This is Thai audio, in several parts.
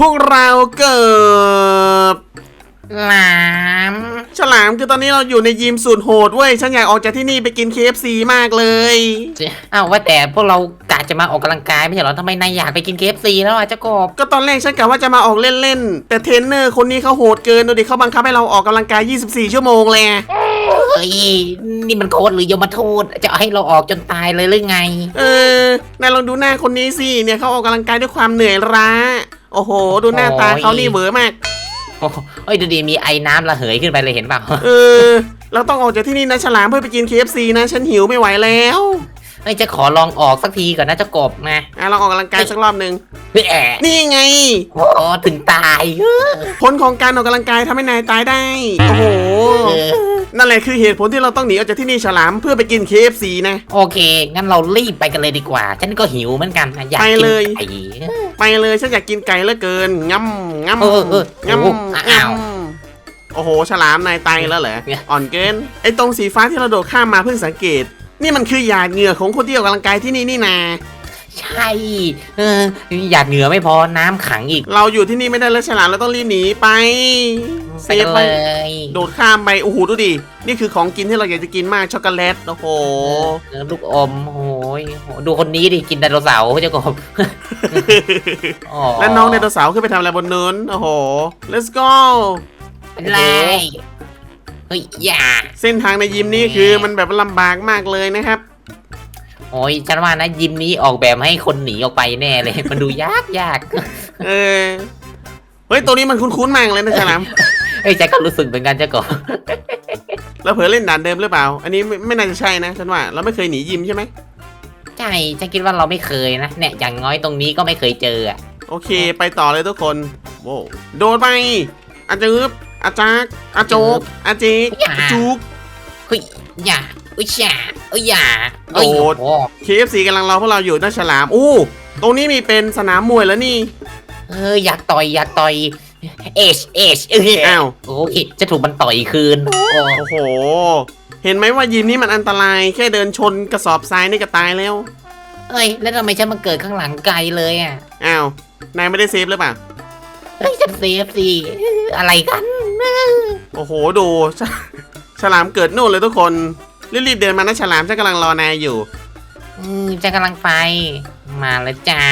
พวกเราเกิดหลามฉลามคือตอนนี้เราอยู่ในยิมสูตรโหดเว้ย ฉันอยากออกจากที่นี่ไปกิน KFC มากเลย อ้าวว่าแต่พวกเรากะจะมาออกกำลังกายไม่ใช่เหรอทำไมนายอยากไปกินเคฟซีแล้วอะเจ้ากบก็ตอนแรกฉันกะว่าจะมาออกเล่นๆ แต่เทรนเนอร์คนนี้เขาโหดเกินดูดิเขาบังคับให้เราออกกำลังกาย 24 ชั่วโมงเลยอะเฮ้ยนี่มันโคตรหรือยมทูตจะเอาให้เราออกจนตายเลยหรือไง เออนายลองดูหน้าคนนี้สิเนี่ยเขาออกกำลังกายด้วยความเหนื่อยล้า โอ้โห ดูหน้าตาเขานี่เหวอมาก โอ้โหเฮ้ยดูดิมีไอ้น้ำระเหยขึ้นไปเลยเห็นเปล่าเออ เราต้องออกจากที่นี่นะฉลามเพื่อไปกิน KFC นะ ฉันหิวไม่ไหวแล้วเฮ้ยจะขอลองออกสักทีก่อนนะเจ้ากบนะอะเราออกกำลังกายสักรอบหนึ่งเฮ้ยแอะนี่ไง โอ้โหถึงตายเออผลของการออกกำลังกายทำให้นายตายได้ โอ้โหนั่นแหละคือเหตุผลที่เราต้องหนีออกจากที่นี่ฉลามเพื่อไปกิน KFC นะ โอเค งั้นเรารีบไปกันเลยดีกว่า ฉันก็หิวเหมือนกันนะอยากไปกินเลย ไก่ ไปเลยฉันอยากกินไก่เหลือเกินง่ำง่ำเออเออง่ำโอ้โหง่อ้าวำโอ้โห ฉลามนายตายแล้วเหรอเนี่ยอ่อนเกิน ไอ้ตรงสีฟ้าที่เราโดดข้ามมาเพิ่งสังเกต นี่มันคือหยาดเหงื่อของคนที่ออกกำลังกายที่นี่นี่นา ใช่เอออยากเหนือไม่พอน้ำขังอีกเราอยู่ที่นี่ไม่ได้แล้วฉลามเราต้องรีบหนีไปเซไปฟกันไป เลยโดดข้ามไป โอ้โห ดูดิ นี่คือของกินที่เราอยากจะกินมาก ช็อกโกแลต โอ้โห เออลูกอมโอ้ยโหดูคนนี้ดิกินไดโนเสาร์เจ้ากบ อ๋อแล้วน้องไดโนเสาร์ขึ้นไปทำอะไรบนนู้นโอ้โห let's go เป็นไรเฮ้ยอย่า เส้นทางในยิมนี้คือมันแบบลำบากมากเลยนะครับ โอ้ยฉันว่านะยิมนี้ออกแบบให้คนหนีออกไปแน่เลย มันดูยากยากเออเฮ้ยตัวนี้มันคุ้นๆมากเลยนะฉลามเฮ้ยฉันก็รู้สึกเหมือนกันเจ้ากบแล้วเผลอเล่นด่านเดิมหรือเปล่า อันนี้ไม่ไม่น่าจะใช่นะฉันว่าเราไม่เคยหนียิมใช่ไหมใช่ฉันคิดว่าเราไม่เคยนะเนี่ยอย่างน้อยตรงนี้ก็ไม่เคยเจออะโอเค ไปต่อเลยทุกคนโว้วโดนไปอาจืบอาจักอาโจกอาเจกอาจุกเฮ้ยอย่าเอ้ยอย่าเอ้ยอย่าเอ้ยโดดโอ้โห KFC กำลังรอพวกเราอยู่นะฉลาม อู้ ตรงนี้มีเป็นสนามมวยแล้วนี่ เอออยากต่อยอยากต่อยเอชเอชเอออ้าว โอ้ยจะถูกมันต่อยคืนโอ้โอ้โห เห็นไหมว่ายิมนี้มันอันตรายแค่เดินชนกระสอบทรายนี่ก็ตายแล้ว เอ้ยแล้วทำไมฉันมาเกิดข้างหลังไกลเลยอะอ้าว นายไม่ได้เซฟหรือเปล่า เฮ้ยฉันเซฟสิอะไรกัน โอ้โห ดูฉฉลามเกิดนู่นเลยทุกคน รีบๆเดินมานะฉลามฉันกำลังรอนายอยู่ อืมฉันกำลังไป มาแล้วจ้า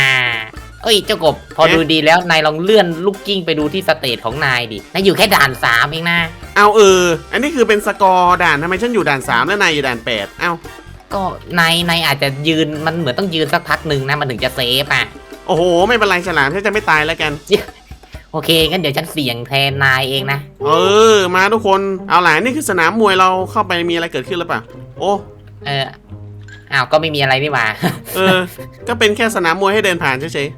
เอ้ยเจ้ากบ พอดูดีแล้วนายลองเลื่อนลูกกิ้งไปดูที่สเตจของนายดินายอยู่แค่ด่านสามเองนะเอาเออ อันนี้คือเป็นสกอร์ด่านทำไมฉันอยู่ด่านสามแล้วนายอยู่ด่านแปดเอ้า ก็นายนายอาจจะยืนมันเหมือนต้องยืนสักพักหนึ่งนะมันถึงจะเซฟอะ โอ้โห ไม่เป็นไรฉลามฉันจะไม่ตายแล้วกัน โอเคงั้นเดี๋ยวฉันเสี่ยงแทนนายเองนะ เออ มาทุกคน เอาหลานนี่คือสนามมวยเราเข้าไปมีอะไรเกิดขึ้นหรือเปล่า โอ้ เอออ้าวก็ไม่มีอะไรนี่หว่าเออ ก็เป็นแค่สนามมวยให้เดินผ่านเฉย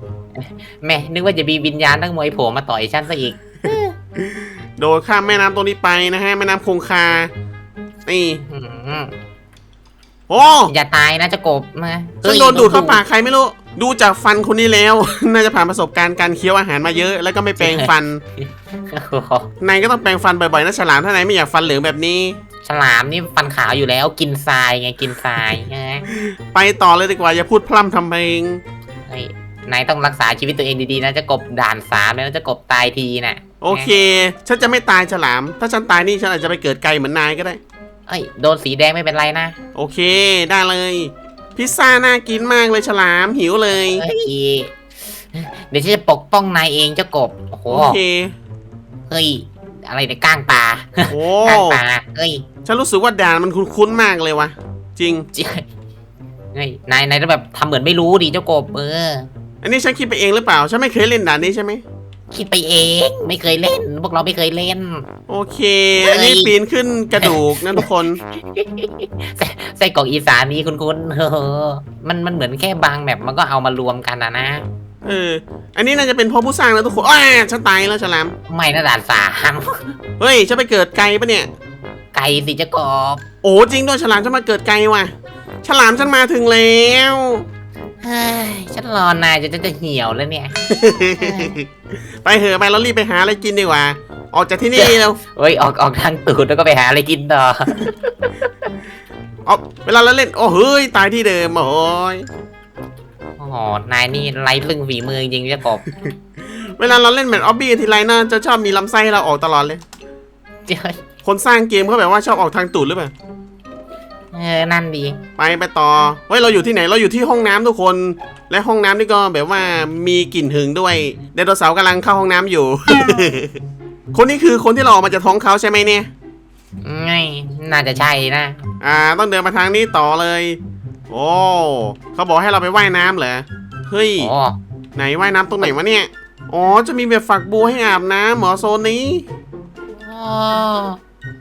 แม่นึกว่าจะมีวิญญาณนักมวยโผล่มาต่อยฉันซะอีก ๆ โดดข้ามแม่น้ำตรงนี้ไปนะฮะ แม่น้ำคงคา นี่ อืมโอ้อย่าตายนะเจะกบนะฉันโดนดูดเข้าปากใครไม่รู้ ดูจากฟันคนนี้แล้ว น่าจะผ่านประสบการณ์การเคี้ยวอาหารมาเยอะ แล้วก็ไม่แปรงฟันโอ้โหนายก็ต้องแปรงฟันบ่อยๆนะฉลามถ้านายไม่อยากฟันเหลืองแบบนี้ ฉลามนี่ฟันขาวอยู่แล้วกินทรายไงกินทรายนะไปต่อเลยดีกว่าอย่าพูดพร่ำทำเพลงเฮ้ยนายต้องรักษาชีวิตตัวเองดีๆนะเจะกบด่านสามแล้วเจะกบตายทีน่ะ โอเค ฉันจะไม่ตายฉลาม ถ้าฉันตายนี่ฉันอาจจะไปเกิดไกลเหมือนนายก็ได้เอ้ยโดนสีแดงไม่เป็นไรนะ โอเค ได้เลย พิซซ่าน่ากินมากเลยฉลามหิวเลย เฮ้ยเดี๋ยวฉันจะปกป้องนายเองเจ้ากบ โอ้โห โอเค เฮ้ย อะไรเนี่ยก้างปลา โอ้ ก้างปลา เฮ้ยฉันรู้สึกว่าด่านมันคุ้นๆมากเลยวะจริง เจ๊เฮ้ยนายนายต้องแบบทำเหมือนไม่รู้ดิเจ้ากบเออ อันนี้ฉันคิดไปเองหรือเปล่า ฉันไม่เคยเล่นด่านนี้ใช่ไหม คิดไปเอง ไม่เคยเล่น พวกเราไม่เคยเล่น โอเค อันนี้ปีนขึ้นกระดูกนะทุกคน ไส้กรอกอีสานนี้คุณคุณเออมันมันเหมือนแค่บางแบบมันก็เอามารวมกันนะนะเออ อันนี้น่าจะเป็นเพ่อผู้สร้างนะทุกคนอ้าฉันตายแล้วฉลาม ไม่นะด่านสามเฮ้ยฉันไปเกิดไกลปะเนี่ย ไก่สิเจะกบโอ้จริงด้วยฉลามฉันมาเกิดไกลว่ะ ฉลามฉันมาถึงแล้วเฮ้ยฉันรอนายจะจะจะเหี่ยวแล้วเนี่ย ไปเหอะไปเรารีบไปหาอะไรกินดีกว่า ออกจากที่นี่แล้วเฮ้ยออกออกทางตูดแล้วก็ไปหาอะไรกินต่อออกเวลาเราเล่น โอ้เฮ้ยตายที่เดิมโอ้ยโอ้โหนายนี่ไร้ซึ่งฝีมือจริงๆเจะกบ เวลาเราเล่นแมทออบบี้ทีไรนะจะชอบมีลำไส้ให้เราออกตลอดเลยเจ้ยคนสร้างเกมเขาแบบว่าชอบออกทางตูดหรือเปล่าเออนั่นดี ไปไปต่อเฮ้ยเราอยู่ที่ไหนเราอยู่ที่ห้องน้ำทุกคน และห้องน้ำนี่ก็แบบว่ามีกลิ่นหึงด้วยไดโนเสาร์กำลังเข้าห้องน้ำอยู่ คนนี้คือคนที่เราออกมาจากท้องเขาใช่ไหมเนี่ย ไงน่าจะใช่นะ อ่าต้องเดินมาทางนี้ต่อเลย โอ้เขาบอกให้เราไปว่ายน้ำเหรอเฮ้ย โอ้ไหนว่ายน้ำตรงไหนวะเนี่ย อ๋อ จะมีแบบฝักบัวให้อาบน้ำเหมอโซนนี้อ๋อ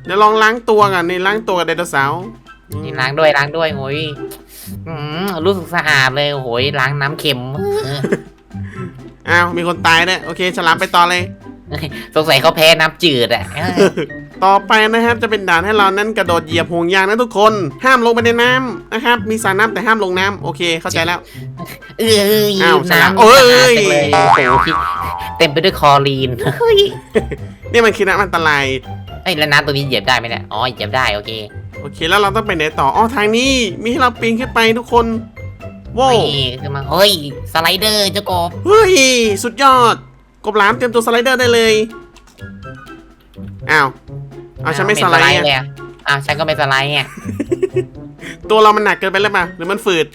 เดี๋ยวลองล้างตัวกันนี่ล้างตัวกับไดโนเสาร์ นี่ล้างด้วยล้างด้วยโอ้ยอืมรู้สึกสะอาดเลยโอ้ยล้างน้ำเค็มเอออ้าวมีคนตายเนี่ยโอเคฉลามไปต่อเลย สงสัยเขาแพ้น้ำจืดอะเออต่อไปนะครับจะเป็นด่านให้เรานั้นกระโดดเหยียบห่วงยางนะทุกคน ห้ามลงไปในน้ำนะครับมีสระน้ำแต่ห้ามลงน้ำโอเคเข้าใจแล้ว เอออ้าวฉลามน้ำโอ้ย สะอาดจังเลยโอ้โหเต็มไปด้วยคลอรีนเฮ้ยนี่มันคือน้ำอันตราย เอ้ยแล้วน้ำตัวนี้เหยียบได้ไหมเนี่ย อ๋อเหยียบได้โอเคโอเคแล้วเราต้องไปไหนต่ออ๋อทางนี้มีให้เราปีนขึ้นไปทุกคนว้าวนี่คือมาเฮ้ยสไลเดอร์เจ้ากบเฮ้ยสุดยอด กบหลามเตรียมตัวสไลเดอร์ได้เลยอ้าวเอาฉันไม่สไลด์เลยอะอะอ้าวฉันก็ไม่สไลด์อะตัวเรามันหนักเกินไปแล้วป่ะหรือมันฝืด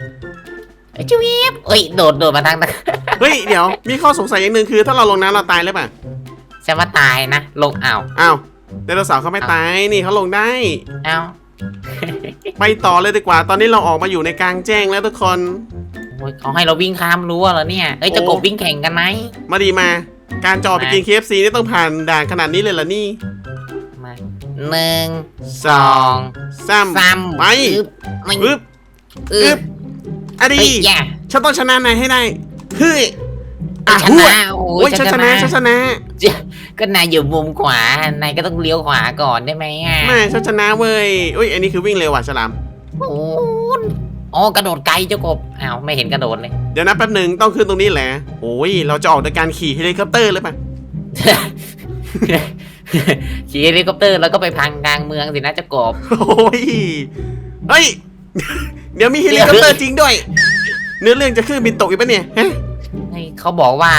เอ้ยจุ๊บเอ้ยโดดโดดมาทางนั้นเฮ้ยเดี๋ยวมีข้อสงสัยอย่างหนึ่งคือ ถ้าเราลงน้ำเราตายหรือเปล่าฉันว่าตายนะลงอ้าวอ้าว ไดโนเสาร์เขาไม่ตายนี่เขาลงได้อ้าวไปต่อเลยดีกว่า ตอนนี้เราออกมาอยู่ในกลางแจ้งแล้วทุกคน โอ้ยเขาให้เราวิ่งข้ามรั้วเหรอเนี่ยเอ้ยเจะกบวิ่งแข่งกันไหมมาดีมา การจอไปกิน KFC นี่ต้องผ่านด่านขนาดนี้เลยเหรอนี่มาหนึ่งสองสามสามไปอึ๊บไม่อึ๊บอึ๊อึ๊บบอะดีเฮ้ยแย่ฉันต้องชนะนายให้ได้เฮ้ยอะอะชหัวนะโอ้โอ้ยยฉันชนะฉันชนะ ก็นายอยู่มุมขวา นายก็ต้องเลี้ยวขวาก่อนได้ไหมอะไม่ฉันชนะเว้ยอุ้ยอันนี้คือวิ่งเร็วว่ะฉลาม โอ้ยอ๋อกระโดดไกลเจ้ากบ อ้าวไม่เห็นกระโดดเลย เดี๋ยวนะแป๊บหนึ่งต้องขึ้นตรงนี้แหละโอ้ยเราจะออกโดยการขี่เฮลิคอปเตอร์หรือเปล่าขี่เฮลิคอปเตอร์แล้วก็ไปพังกลางเมืองสินะเจ้ากบ โอ้ยเฮ้ย เดี๋ยวมีเฮลิคอปเตอร์จริงด้วย เนื้อเรื่องจะขึ้นบินตกอีกปะเนี่ยฮะเฮ้ยเขาบอกว่า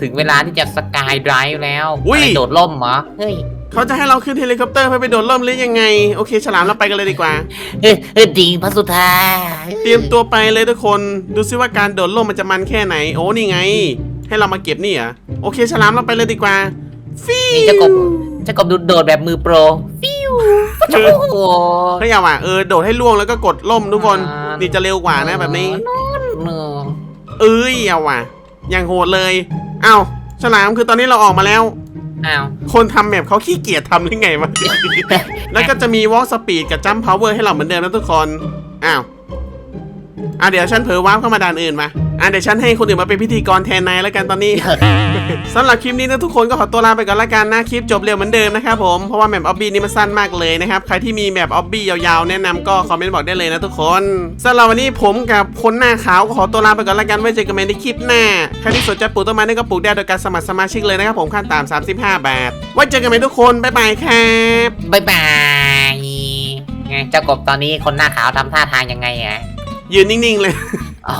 ถึงเวลาที่จะสกายไดรฟ์แล้วอุ้ยอะไรโดดล่มเหรอ เฮ้ย เขาจะให้เราขึ้นเฮลิคอปเตอร์เพื่อไปโดดร่มหรือยังไง โอเค ฉลามเราไปกันเลยดีกว่าเฮ้ยเฮ้ยดิงพระสุธาเตรียมตัวไปเลยทุกคน ดูซิว่าการโดดร่มมันจะมันแค่ไหน โอ้นี่ไง ให้เรามาเก็บนี่เหรอโอเค ฉลามเราไปเลยดีกว่าฟินี่วเจ้ากบเจ้ากบดูโดดแบบมือโปร ฟิวโอ้โห เฮ้ยเอาว่ะเออโดดให้ล่วงแล้วก็กดล่มทุกคนอ่านี่จะเร็วกว่านะแบบนี้เนอะเอ้ยเอาว่ะอย่างโหดเลยเอ้าฉลามคือตอนนี้เราออกมาแล้ว อ้าว คนทำแมปเขาขี้เกียจทำหรือไงวะ แล้วก็จะมีวอลสปีดกับจัมพาวเวอร์ให้เราเหมือนเดิมนะทุกคน อ้าว อะเดี๋ยวฉันเผลอวาร์ปเข้ามาด่านอื่นมา อะเดี๋ยวฉันให้คนอื่นมาเป็นพิธีกรแทนนายแล้วกันตอนนี้ สำหรับคลิปนี้นะทุกคนก็ขอตัวลาไปก่อนละกันนะคลิปจบเร็วเหมือนเดิมนะครับผมเพราะว่าแมปออบบี้นี่มันสั้นมากเลยนะครับใครที่มีแมปออบบี้ยาวๆแนะนำก็คอมเมนต์บอกได้เลยนะทุกคนสำหรับวันนี้ผมกับคนหน้าขาวก็ขอตัวลาไปก่อนละกันไว้เจอกันใหม่ในคลิปหน้าใครที่สนใจปลูกต้นไม้นี่ก็ปลูกได้โดยการสมัครสมาชิกเลยนะครับผมขั้นต่ำ35 บาทไว้เจอกันใหม่ทุกคนบ๊ายบายครับบายบายไงเจ้ากบตอนนี้คนหน้าขาวทำท่าทางยังไงอะยืนนิ่งๆเลย อ๋อ